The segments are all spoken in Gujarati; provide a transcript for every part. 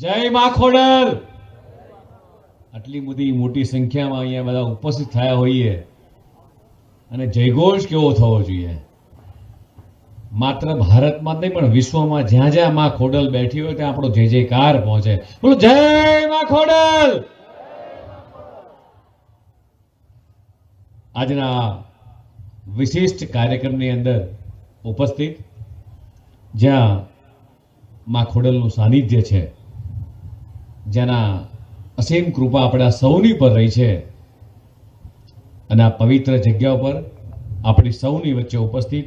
જય માખોડર. આટલી બધી મોટી સંખ્યામાં અહીંયા બધા ઉપસ્થિત થયા હોઈએ. અને જયઘોષ કેવો થવો જોઈએ? માત્ર ભારતમાં નહીં, પણ વિશ્વમાં જ્યાં જ્યાં માં ખોડલ બેઠી હોય, ત્યાં આપણો જય જયકાર પહોંચે. બોલો, જય માં ખોડલ આજના વિશિષ્ટ કાર્યક્રમની અંદર ઉપસ્થિત જ્યાં માં ખોડલનું સાનિધ્ય છે જેના અસીમ કૃપા આપણા સૌની પર રહી છે અને આ પવિત્ર જગ્યા ઉપર આપણી સૌની વચ્ચે ઉપસ્થિત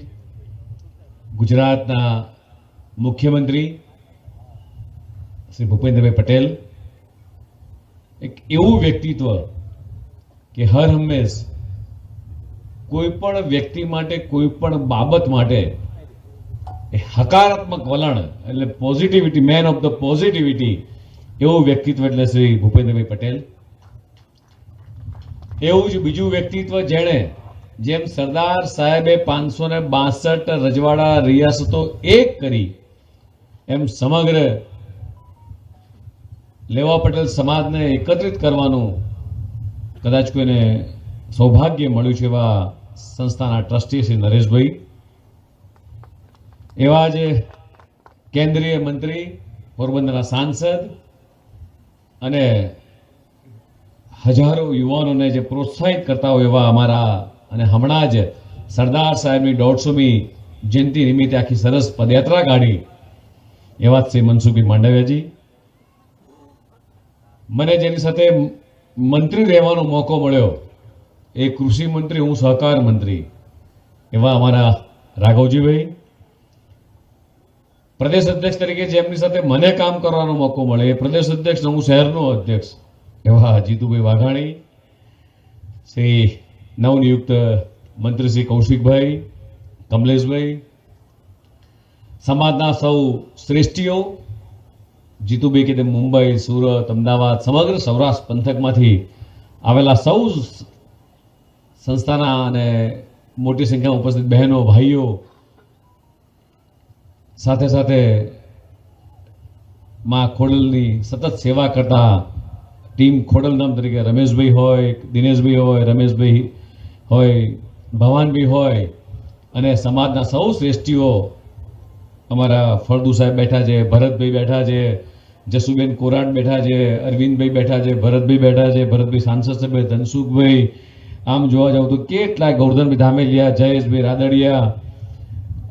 ગુજરાતના મુખ્યમંત્રી શ્રી ભૂપેન્દ્રભાઈ પટેલ એક એવું વ્યક્તિત્વ કે હર હંમેશ કોઈ પણ વ્યક્તિ માટે, કોઈ પણ બાબત માટે એ હકારાત્મક વલણ એટલે positivity man of the positivity એવું વ્યક્તિત્વ એટલે શ્રી ભૂપેન્દ્રભાઈ પટેલ. એવું જ બીજું વ્યક્તિત્વ જેણે જેમ સરદાર સાહેબે પાંચસો ને બાસઠ રજવાડા રિયાસતો એક કરી, એમ સમગ્ર લેવા પટેલ સમાજને એકત્રિત કરવાનું કદાચ કોઈને સૌભાગ્ય મળ્યું છે એવા સંસ્થાના ટ્રસ્ટી શ્રી નરેશભાઈ. એવા જ કેન્દ્રીય મંત્રી પોરબંદરના સાંસદ અને હજારો યુવાનોને જે પ્રોત્સાહિત કરતા હોય એવા અમારા અને હમણાં જ સરદાર સાહેબની દોઢસોમી જયંતિ નિમિત્તે આખી સરસ પદયાત્રા કાઢી. એવા જ શ્રી મનસુખભાઈ માંડવિયાજી. મને જેની સાથે મંત્રી રહેવાનો મોકો મળ્યો, એ કૃષિ મંત્રી, હું સહકાર મંત્રી એવા અમારા રાઘવજીભાઈ. પ્રદેશ અધ્યક્ષ તરીકે જેમની સાથે મને કામ કરવાનો મોકો મળે, એ પ્રદેશ અધ્યક્ષ હું શહેરનો અધ્યક્ષ એવા જીતુભાઈ વાઘાણી, શ્રી નવનિયુક્ત મંત્રી શ્રી કૌશિકભાઈ, કમલેશભાઈ, સમાજના સૌ શ્રેષ્ઠીઓ, જીતુભાઈ કે તે મુંબઈ, સુરત, અમદાવાદ, સમગ્ર સૌરાષ્ટ્ર પંથકમાંથી આવેલા સૌ સંસ્થાના અને મોટી સંખ્યામાં ઉપસ્થિત બહેનો, ભાઈઓ સાથે સાથે માં ખોડલની સતત સેવા કરતા ટીમ ખોડલ નામ તરીકે રમેશભાઈ હોય, દિનેશભાઈ હોય, રમેશભાઈ હોય, ભવાનભાઈ હોય અને સમાજના સૌ શ્રેષ્ઠીઓ અમારા ફળદુ સાહેબ બેઠા છે, ભરતભાઈ બેઠા છે, જસુબેન કોરાટ બેઠા છે, અરવિંદભાઈ બેઠા છે, ભરતભાઈ બેઠા છે, ભરતભાઈ સાંસદ સાહેબ, ધનસુખભાઈ. આમ જોવા જાવ તો કેટલાય ગૌરધનભાઈ ધામેલિયા, જયેશભાઈ રાદડિયા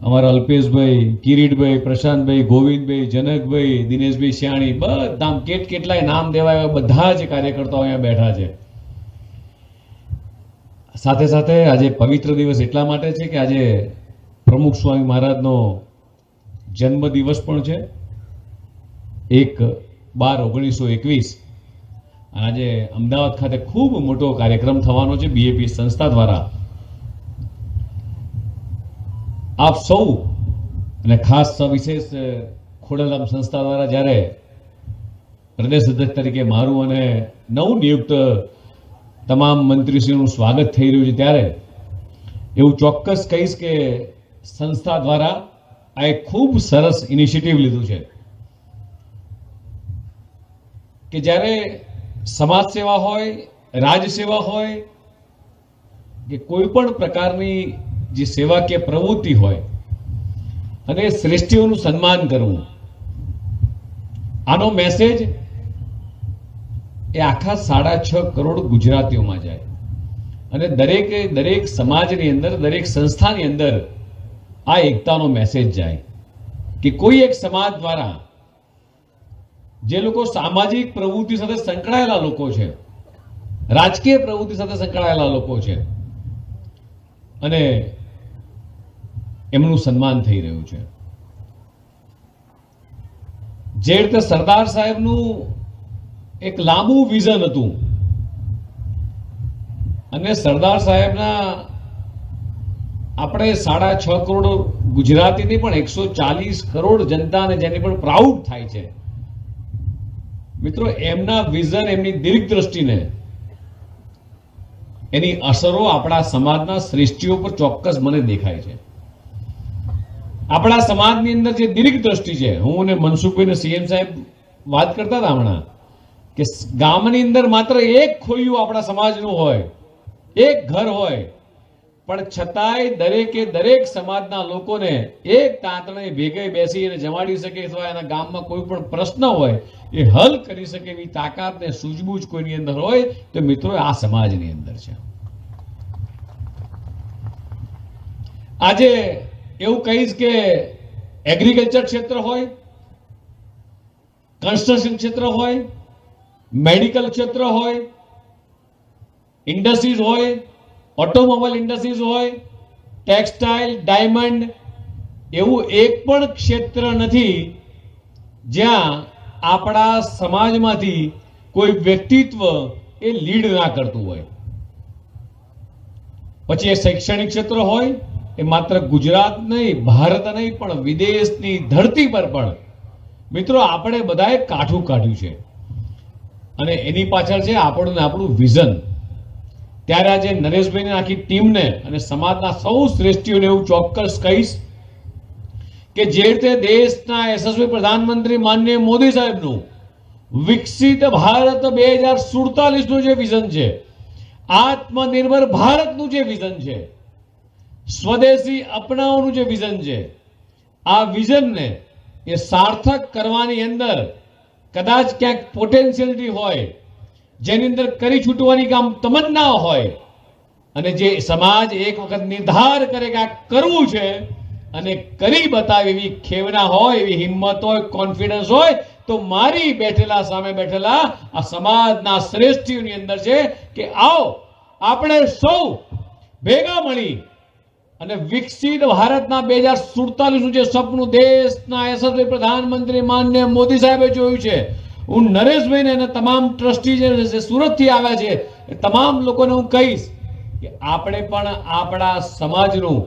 અમારા અલ્પેશભાઈ, કિરીટભાઈ, પ્રશાંતભાઈ, ગોવિંદભાઈ, જનકભાઈ, દિનેશભાઈ શ્યાણી, બધા કેટ કેટલાય નામ દેવાય બધા જ કાર્યકર્તાઓ અહીંયા બેઠા છે. સાથે સાથે આજે પવિત્ર દિવસ એટલા માટે છે કે આજે પ્રમુખ સ્વામી મહારાજનો જન્મ દિવસ પણ છે. એક બાર ઓગણીસો એકવીસ. આજે અમદાવાદ ખાતે ખૂબ મોટો કાર્યક્રમ થવાનો છે બીએપી સંસ્થા દ્વારા. આપ સૌ, અને ખાસ સવિશેષ ખોડલધામ સંસ્થા દ્વારા જ્યારે પ્રદેશ અધ્યક્ષ તરીકે મારું અને નવું નિયુક્ત તમામ મંત્રીશ્રીનું સ્વાગત થઈ રહ્યું છે ત્યારે, એવું ચોક્કસ કહીશ કે સંસ્થા દ્વારા આ એક ખૂબ સરસ ઇનિશિયેટિવ લીધું છે. કે જ્યારે સમાજ સેવા હોય રાજ સેવા હોય, કે કોઈ પણ પ્રકારની જે સેવાકીય પ્રવૃત્તિ હોય, અને શ્રેષ્ઠીઓનું સન્માન કરવું. આનો મેસેજ એ આખા સાડા છ કરોડ ગુજરાતીઓમાં જાય. અને દરેકે દરેક સમાજની અંદર, દરેક સંસ્થાની અંદર આ એકતાનો મેસેજ જાય. કે કોઈ એક સમાજ દ્વારા જે લોકો સામાજિક પ્રવૃત્તિ સાથે સંકળાયેલા લોકો છે, રાજકીય પ્રવૃત્તિ સાથે સંકળાયેલા લોકો છે, અને એમનું સન્માન થઈ રહ્યું છે. જે રીતે સરદાર સાહેબનું એક લાંબુ વિઝન હતું. અને સરદાર સાહેબના આપણે સાડા છ કરોડ ગુજરાતીની પણ એકસો ચાલીસ કરોડ જનતાને જેની પણ પ્રાઉડ થાય છે. મિત્રો, એમના વિઝન એમની દીર્ઘ દ્રષ્ટિને એની અસરો આપણા સમાજના શ્રેષ્ઠીઓ પર ચોક્કસ મને દેખાય છે. આપણા સમાજની અંદર જે દીર્ઘ દ્રષ્ટિ છે, હું અને મનસુખભાઈ સીએમ સાહેબ વાત કરતા હતા હમણાં, કે ગામની અંદર માત્ર એક ખોયું આપણા સમાજનું હોય, એક ઘર હોય, પણ છતાંય દરેકે દરેક સમાજના લોકોને એક તાંતણે ભેગે બેસી અને જમાડી શકે અથવા એના ગામમાં કોઈ પણ પ્રશ્ન હોય, એ હલ કરી શકે એવી તાકાત ને સૂઝબૂઝ કોઈની અંદર હોય, તો મિત્રો આ સમાજની અંદર છે. આજે એવું કહીશ કે એગ્રીકલ્ચર ક્ષેત્ર હોય કન્સ્ટ્રક્શન ક્ષેત્ર હોય મેડિકલ ક્ષેત્ર હોય ઇન્ડસ્ટ્રીઝ હોય ઓટોમોબાઈલ ઇન્ડસ્ટ્રીઝ હોય ટેક્સટાઇલ ડાયમંડ એવું એક પણ ક્ષેત્ર નથી જ્યાં આપણા સમાજમાંથી કોઈ વ્યક્તિત્વ એ લીડ ના કરતું હોય. પછી એ શૈક્ષણિક ક્ષેત્ર હોય એ માત્ર ગુજરાત નહીં, ભારત નહીં, પણ વિદેશની ધરતી પર પણ. મિત્રો, આપણે બધાએ કાઠું કાઢ્યું છે. અને એની પાછળ છે આપણું આપણું વિઝન. ત્યારે આજે નરેશભાઈની આખી ટીમને અને સમાજના સૌ શ્રેષ્ઠીઓને એવું ચોક્કસ કહીશ કે જે રીતે દેશના યશસ્વી પ્રધાનમંત્રી માનનીય મોદી સાહેબનું વિકસિત ભારત બે હજાર સુડતાલીસનું જે વિઝન છે, આત્મનિર્ભર ભારતનું જે વિઝન છે સ્વદેશી અપનાવવાનું જે વિઝન છે, આ વિઝનને એ સાર્થક કરવાની અંદર કદાચ ક્યાંક પોટેન્શિયલિટી હોય, જેની અંદર કરી છૂટવાની કામ તમન્ના હોય, અને જે સમાજ એક વખત નિર્ધાર કરે કે આ કરવું છે, અને કરી બતાવે એવી ખેવના હોય, એવી હિંમત હોય કોન્ફિડન્સ હોય, તો મારી બેઠેલા સામે બેઠેલા આ સમાજના શ્રેષ્ઠીઓની અંદર છે કે આવો, આપણે સૌ ભેગા મળી અને વિકસિત ભારતના બે હજાર સુડતાલીસનું જે સપનું દેશના યશસ્વી પ્રધાનમંત્રી માન્ય મોદી સાહેબે જોયું છે હું નરેશભાઈને અને તમામ ટ્રસ્ટી જે છે, સુરતથી આવ્યા છે એ તમામ લોકોને હું કહીશ કે આપણે પણ આપણા સમાજનું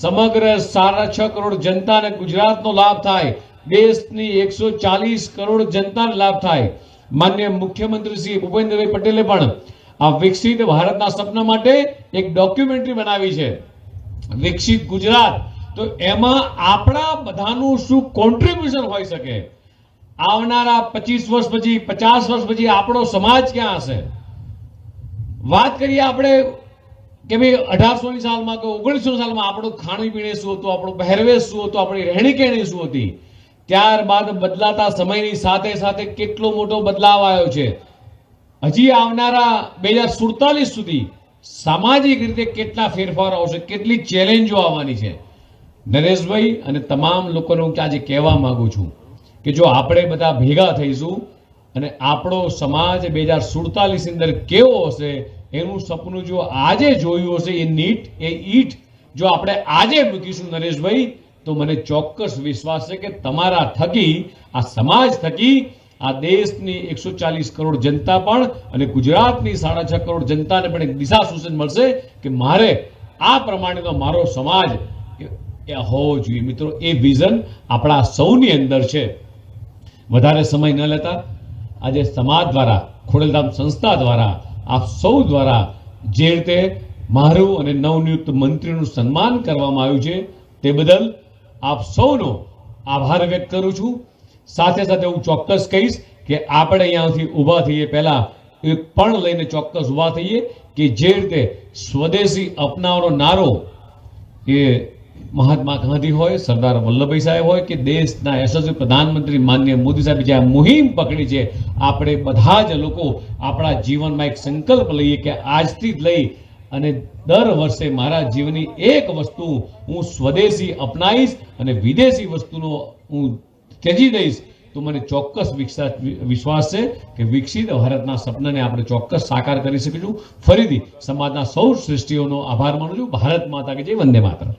સમગ્ર સાડા છ કરોડ જનતાને ગુજરાતનો લાભ થાય દેશની એકસો ચાલીસ કરોડ જનતાને લાભ થાય. માન્ય મુખ્યમંત્રી શ્રી ભૂપેન્દ્રભાઈ પટેલે પણ આ વિકસિત ભારતના સપના માટે એક ડોક્યુમેન્ટરી બનાવી છે. વિકસિત ગુજરાત. તો એમાં આપણા બધાનું શું કોન્ટ્રીબ્યુશન હોઈ શકે? આવનારા પચીસ વર્ષ પછી, પચાસ વર્ષ પછી આપણો સમાજ ક્યાં હશે? વાત કરીએ આપણે કે ભાઈ અઢારસોની સાલમાં કે ઓગણીસો સાલમાં આપણું ખાણી પીણી શું હતું, આપણું પહેરવેશ શું હતું, આપણી રહેણી કહેણી શું હતી? ત્યારબાદ બદલાતા સમયની સાથે સાથે કેટલો મોટો બદલાવ આવ્યો છે? હજી આવનારા બે હજાર સુડતાલીસ સુધી સામાજિક રીતે કેટલા ફેરફારો આવશે, કેટલી ચેલેન્જો આવવાની છે? નરેશભાઈ અને તમામ લોકોને હું આજે કહેવા માગું છું કે જો આપણે બધા ભેગા થઈશું અને આપણો સમાજ બે હજાર સુડતાલીસની અંદર કેવો હશે, એનું સપનું જો આજે જોયું હશે, એ નીટ, એ ઈટ, જો આપણે આજે મૂકીશું નરેશભાઈ, તો મને ચોક્કસ વિશ્વાસ છે કે તમારા થકી, આ સમાજ થકી આ દેશની એકસો ચાલીસ કરોડ જનતા પણ અને ગુજરાતની સાડા છ કરોડ જનતાને પણ એક દિશા સૂચન મળશે કે મારે આ પ્રમાણેનો મારો સમાજ હોવો જોઈએ. મિત્રો, એ વિઝન આપણા સૌની અંદર છે. વધારે સમય ન લેતા આજે સમાજ દ્વારા, ખોડલધામ સંસ્થા દ્વારા, આપ સૌ દ્વારા જે રીતે મારું અને નવનિયુક્ત મંત્રીનું સન્માન કરવામાં આવ્યું છે, તે બદલ આપ સૌનો આભાર વ્યક્ત કરું છું. સાથે સાથે હું ચોક્કસ કહીશ કે આપણે અહીંયાથી ઊભા થઈએ પહેલાં એક પણ લઈને ચોક્કસ ઊભા થઈએ કે જે રીતે સ્વદેશી અપનાવવાનો નારો એ મહાત્મા ગાંધી હોય, સરદાર વલ્લભભાઈ સાહેબ હોય કે દેશના યશસ્વી પ્રધાનમંત્રી માન્ય મોદી સાહેબ જે આ મુહિમ પકડી છે, આપણે બધા જ લોકો આપણા જીવનમાં એક સંકલ્પ લઈએ કે આજથી જ લઈ અને દર વર્ષે મારા જીવનની એક વસ્તુ હું સ્વદેશી અપનાવીશ અને વિદેશી વસ્તુનો હું ત્યજી દઈશ, તો મને ચોક્કસ વિશ્વાસ છે કે વિકસિત ભારતના સપનાને આપણે ચોક્કસ સાકાર કરી શકીશું. ફરીથી સમાજના સૌ સૃષ્ટિઓનો આભાર માનું છું. ભારત માતા કે જે વંદે માતરમ.